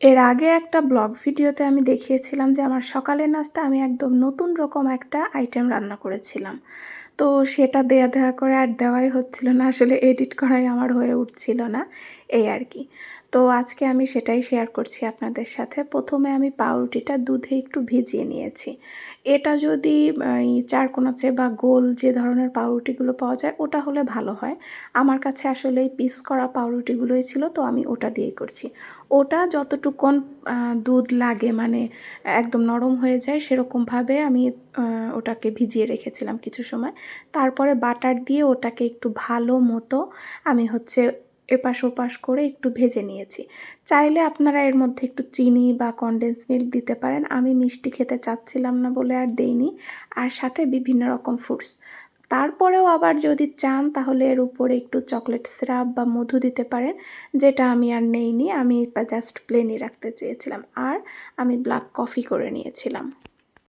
এর আগে একটা ব্লগ ভিডিওতে আমি দেখিয়েছিলাম যে আমার সকালের নাস্তা আমি একদম নতুন রকম একটা আইটেম রান্না করেছিলাম। তো সেটা দেয়া দেয়া করে আর দেওয়াই হচ্ছিল না, আসলে এডিট করাই আমার হয়ে উঠছিল না, এই আর কি। তো আজকে আমি সেটাই শেয়ার করছি আপনাদের সাথে। প্রথমে আমি পাউরুটিটা দুধে একটু ভিজিয়ে নিয়েছি। এটা যদি চারকোনাচে বা গোল যে ধরনের পাউরুটিগুলো পাওয়া যায়, ওটা হলে ভালো হয়। আমার কাছে আসলে এই পিস করা পাউরুটিগুলোই ছিল, তো আমি ওটা দিয়েই করছি। ওটা যতটুকুন দুধ লাগে মানে একদম নরম হয়ে যায়, সেরকমভাবে আমি ওটাকে ভিজিয়ে রেখেছিলাম কিছু সময়। তারপরে বাটার দিয়ে ওটাকে একটু ভালো মতো আমি হচ্ছে এপাশ ওপাশ করে একটু ভেজে নিয়েছি। চাইলে আপনারা এর মধ্যে একটু চিনি বা কনডেন্স মিল্ক দিতে পারেন। আমি মিষ্টি খেতে চাচ্ছিলাম না বলে আর দেইনি। আর সাথে বিভিন্ন রকম ফ্রুটস তারপরেও আবার যদি চান তাহলে এর উপরে একটু চকলেট সিরাপ বা মধু দিতে পারেন। যেটা আমি আর নেইনি। আমি তা জাস্ট প্লেনই রাখতে চেয়েছিলাম। আর আমি ব্ল্যাক কফি করে নিয়েছিলাম।